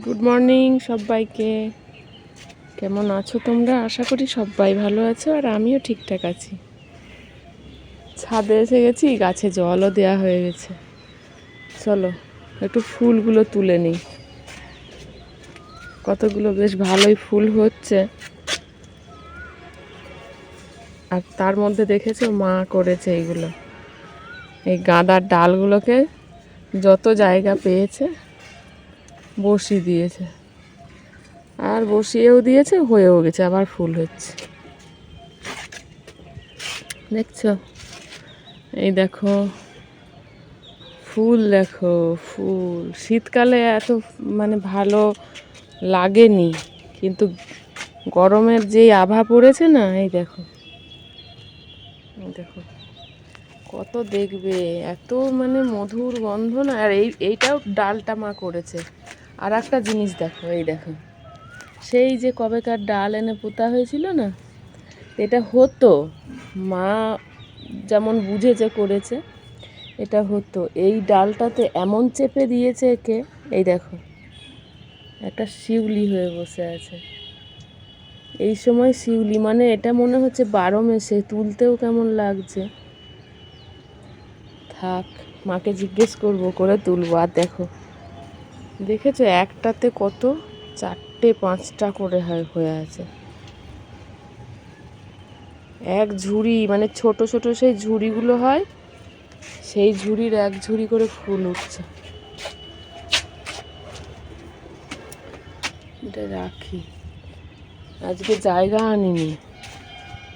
Good morning সবাইকে। কেমন আছো তোমরা? আশা করি সবাই ভালো আছো আর আমিও ঠিকঠাক আছি। ছাদে এসে গেছি, গাছে জলও দেওয়া হয়ে গেছে। চলো, একটু ফুলগুলো তুলে নিই। কতগুলো বেশ ভালোই ফুল হচ্ছে। আর তার মধ্যে দেখেছ? মা করেছে এইগুলো। এই গাঁদার ডালগুলোকে যত জায়গা পেয়েছে বসিয়ে দিয়েছে। আর বসিয়েও দিয়েছে, হয়েও গেছে, আবার ফুল হচ্ছে। দেখছ? এই দেখো, ফুল দেখো, ফুল। শীতকালে এত মানে ভালো লাগেনি, কিন্তু গরমের যেই আভা পড়েছে না, এই দেখো। দেখো, কত দেখবে, এত মানে মধুর গন্ধ না। আর এই, এইটাও ডালটা মা করেছে। আর একটা জিনিস দেখো, এই দেখো। সেই যে কবেকার ডাল এনে পোতা হয়েছিল না, এটা হতো, মা যেমন বুঝেছে, করেছে, এটা হতো। এই ডালটাতে এমন চেপে দিয়েছে একে, এই দেখো, একটা শিউলি হয়ে বসে আছে। এই সময় শিউলি মানে এটা মনে হচ্ছে বারো মেসে, তুলতেও কেমন লাগছে। থাক, মাকে জিজ্ঞেস করব, করে তুলবো। আর দেখো দেখেছ, একটাতে কত? চারটে পাঁচটা করে হয়, হয়ে আছে। এক ঝুড়ি মানে ছোট ছোট সেই ঝুড়িগুলো হয়, সেই ঝুড়ির এক ঝুড়ি করে ফুল উঠছে। এটা রাখি। আজকে জায়গা আনিনি।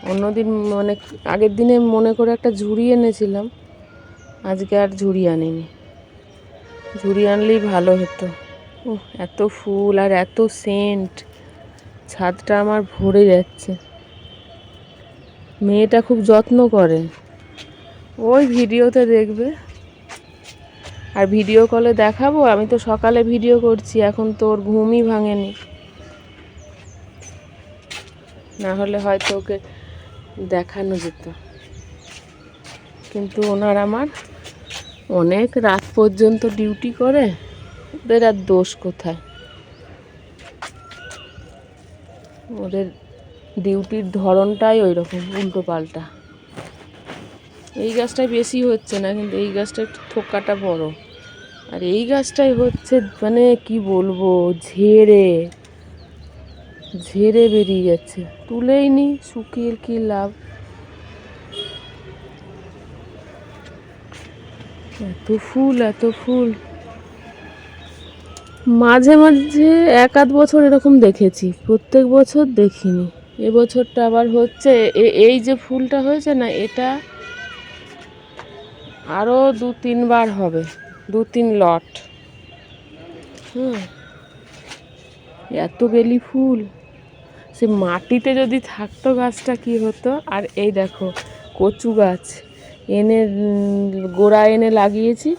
অন্যদিন মানে আগের দিনে মনে করে একটা ঝুড়ি এনেছিলাম, আজকে আর ঝুড়ি আনিনি। ঝুড়ি আনলেই ভালো হতো। ও এত ফুল আর এত সেন্ট। ছাদটা আমার ভরে যাচ্ছে। মেয়েটা খুব যত্ন করে। ওই ভিডিওতে দেখবে। আর ভিডিও কলে দেখাবো। আমি তো সকালে ভিডিও করছি, এখন তোর ঘুমই ভাঙেনি। না হলে হয়তো ওকে দেখানো যেত। কিন্তু ওনার আমার অনেক রাত পর্যন্ত ডিউটি করে, ওদের আর দোষ কোথায়? ওদের ডিউটির ধরনটাই ওই রকম উল্টো পাল্টা এই গাছটায় বেশি হচ্ছে না, কিন্তু এই গাছটা একটু থোকাটা বড়। আর এই গাছটাই হচ্ছে মানে কি বলব, ঝেড়ে ঝেড়ে বেরিয়ে যাচ্ছে। তুলেই নি, শুকিয়ে কি লাভ? এত ফুল এত ফুল। মাঝে মাঝে এক আধ বছর এরকম দেখেছি, প্রত্যেক বছর দেখিনি। এবছরটা আবার হচ্ছে এই যে ফুলটা হয়েছে না, এটা আরও দু তিনবার হবে, দু তিন লট। হুম। এত বেলি ফুল। সে মাটিতে যদি থাকতো গাছটা কি হতো? আর এই দেখো, কচু গাছ। এনে গোড়া এনে লাগিয়েছি।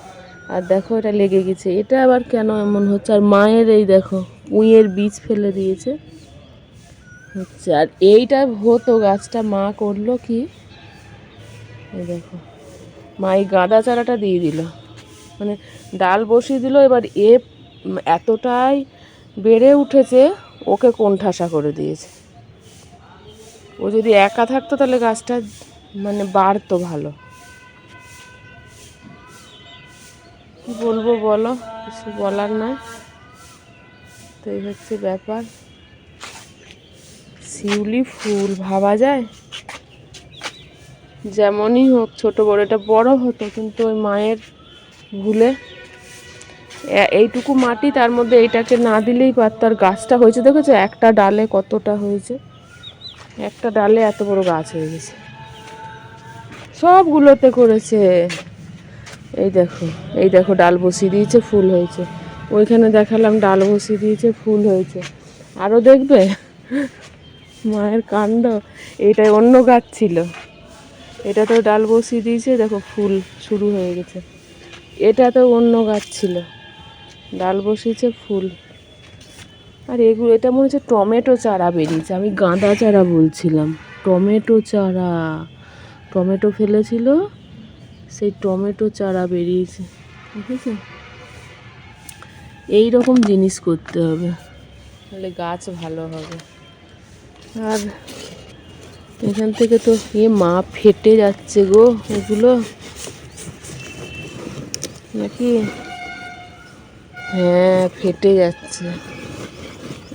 আর দেখো এটা লেগে গেছে। এটা আবার কেন এমন হচ্ছে? আর মায়ের এই দেখো, উইয়ের বীজ ফেলে দিয়েছে। হচ্ছে, আর এইটা হতো, গাছটা মা করল কি? দেখো, মা এই গাঁদা চারাটা দিয়ে দিল। মানে ডাল বসিয়ে দিল, এবার এ এতটাই বেড়ে উঠেছে, ওকে কোন ঠাসা করে দিয়েছে। ও যদি একা থাকতো, তাহলে গাছটা মানে বাড়তো ভালো। কি বলব বলো? কিছু বলার নাই। তো এই হচ্ছে ব্যাপার। শিউলি ফুল ভাবা যায়? যেমনই হোক, ছোট বড়, এটা বড় হতো, কিন্তু ওই মায়ের ভুলে। এইটুকু মাটি তার মধ্যে এইটাকে না দিলেই পারতো আর গাছটা হয়েছে। দেখেছ, একটা ডালে কতটা হয়েছে? একটা ডালে এত বড় গাছ হয়ে গেছে। সবগুলোতে করেছে। এই দেখো এই দেখো ডাল বসিয়ে দিয়েছে, ফুল হয়েছে। ওইখানে দেখালাম ডাল বসিয়ে দিয়েছে, ফুল হয়েছে। আরও দেখবে? মায়ের কাণ্ড। এইটাই অন্য গাছ ছিল। এটা তো ডাল বসিয়ে দিয়েছে, দেখো ফুল শুরু হয়ে গেছে। এটা তো অন্য গাছ ছিল। ডাল বসিয়েছে, ফুল। আর এগুলো, এটা মনে হচ্ছে টমেটো চারা বেরিয়েছে। আমি গাঁদা চারা বলছিলাম। টমেটো চারা। টমেটো ফেলেছিল সেই টমেটো চারা বেরিয়েছে দেখেছেন এই রকম জিনিস করতে হবে। তাহলে গাছ ভালো হবে। আর এখান থেকে তো এ মা ফেটে যাচ্ছে গো এগুলো। নাকি? হ্যাঁ ফেটে যাচ্ছে।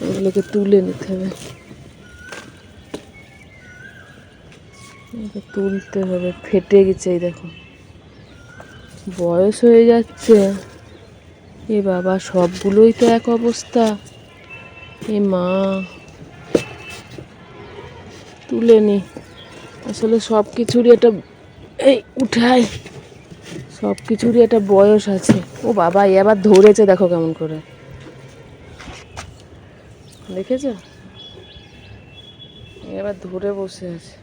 এগুলোকে তুলে নিতে হবে। তুলতে হবে। ফেটে গেছে এই দেখো। বয়স হয়ে যাচ্ছে। এ বাবা, সবগুলোই তো এক অবস্থা। এ মা। তুলে নি। আসলে সব কিছুরই একটা, এই উঠাই। সব কিছুরই একটা বয়স আছে। ও বাবা, এ আবার ধরেছে দেখো কেমন করে। দেখেছ? এ আবার ধরে বসে আছে।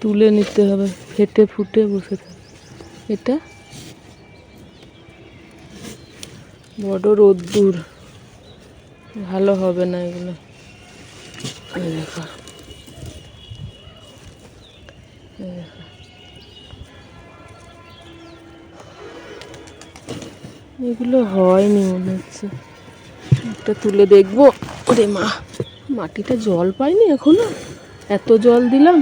তুলে নিতে হবে ফেটে ফুটে বসে থাকে। এটা বড় রোদ্দুর। ভালো হবে না এগুলো। এগুলো হয়নি মনে হচ্ছে। একটা তুলে দেখব। ওরে মা মাটিটা জল পাইনি এখনও? এত জল দিলাম।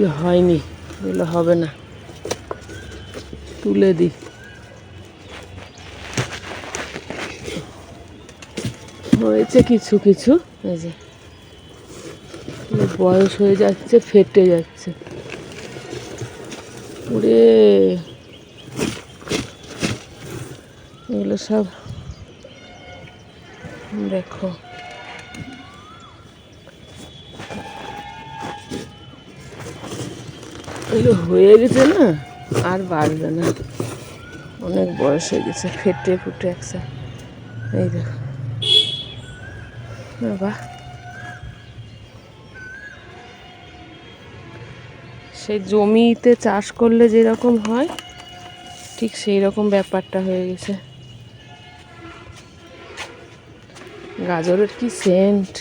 এগুলো হয়নি এগুলো হবে না। তুলে দিই হয়েছে কিছু কিছু। এই যে। বয়স হয়ে যাচ্ছে ফেটে যাচ্ছে। ওরে। এগুলো সব দেখো। এগুলো হয়ে গেছে না, আর বাড়বে না। অনেক বয়স হয়ে গেছে, ফেটে ফুটে একসা এই দেখো বাবা। সেই জমিতে চাষ করলে যেরকম হয়, ঠিক সেই রকম ব্যাপারটা হয়ে গেছে। গাজরের কি সেন্ট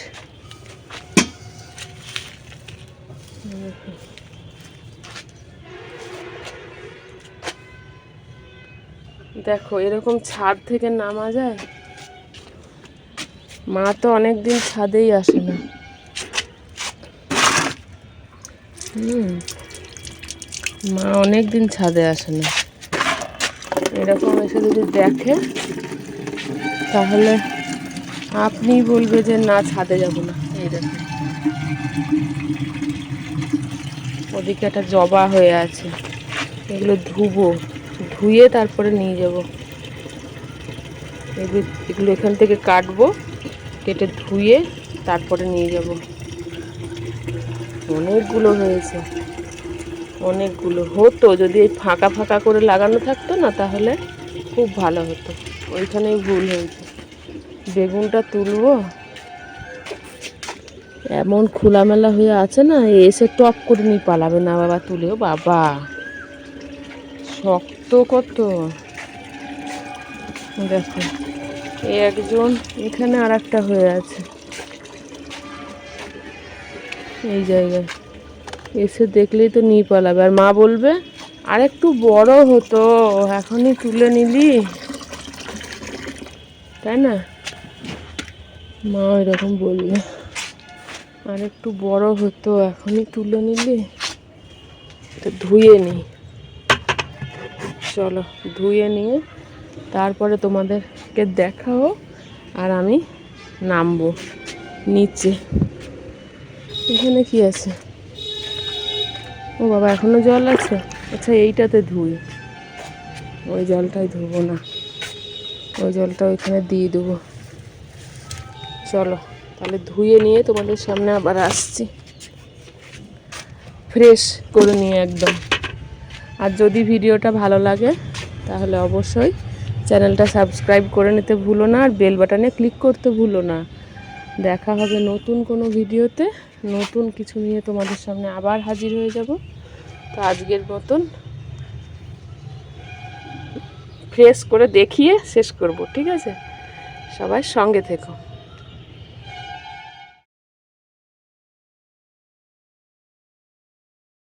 দেখো, এরকম ছাদ থেকে নামা যায়? মা তো অনেক দিন ছাদেই আসে না। হুম, মা অনেক দিন ছাদে আসে না। এরকম এসে যদি দেখে, তাহলে আপনি বলবে যে, না, ছাদে যাব না। এই দেখো। ওদিকে একটা জবা হয়ে আছে। এগুলো ধুবো। ধুয়ে তারপরে নিয়ে যাব। এগুলো এখান থেকে কাটবো, কেটে ধুয়ে তারপরে নিয়ে যাব। অনেকগুলো হয়েছে। অনেকগুলো হতো, যদি এই ফাঁকা ফাঁকা করে লাগানো থাকতো না, তাহলে খুব ভালো হতো। ওইখানেই ভুল হয়েছে। বেগুনটা তুলবো। এমন খোলামেলা হয়ে আছে না এসে টপ করে নিয়ে পালাবে। না বাবা, তুলেও বাবা। শক্ত কত? দেখো, এই একজন, এখানে আর একটা হয়ে আছে। এই জায়গায়। এসে দেখলেই তো নিয়ে পালাবে। আর মা বলবে, আর একটু বড় হতো, এখনই তুলে নিলি তাই না? মা এরকম বলবে, আর একটু বড় হতো, এখনই তুলে নিলি তো ধুয়ে নিই চলো ধুয়ে নিয়ে তারপরে তোমাদেরকে দেখাও আর আমি নামবো নিচে। এখানে কি আছে? ও বাবা, এখনও জল আছে? আচ্ছা এইটাতে ধুই। ওই জলটাই ধুবো না। ওই জলটা ওইখানে দিয়ে দেবো। চলো, তাহলে ধুয়ে নিয়ে তোমাদের সামনে আবার আসছি। ফ্রেশ করে নিয়ে একদম। আর যদি ভিডিওটা ভালো লাগে, তাহলে অবশ্যই চ্যানেলটা সাবস্ক্রাইব করে নিতে ভুলো না আর বেল বাটনে ক্লিক করতে ভুলো না। দেখা হবে নতুন কোনো ভিডিওতে। নতুন কিছু নিয়ে তোমাদের সামনে আবার হাজির হয়ে যাব। তো আজকের মতন ফ্রেশ করে দেখিয়ে শেষ করব, ঠিক আছে? সবাই সঙ্গে থেকো।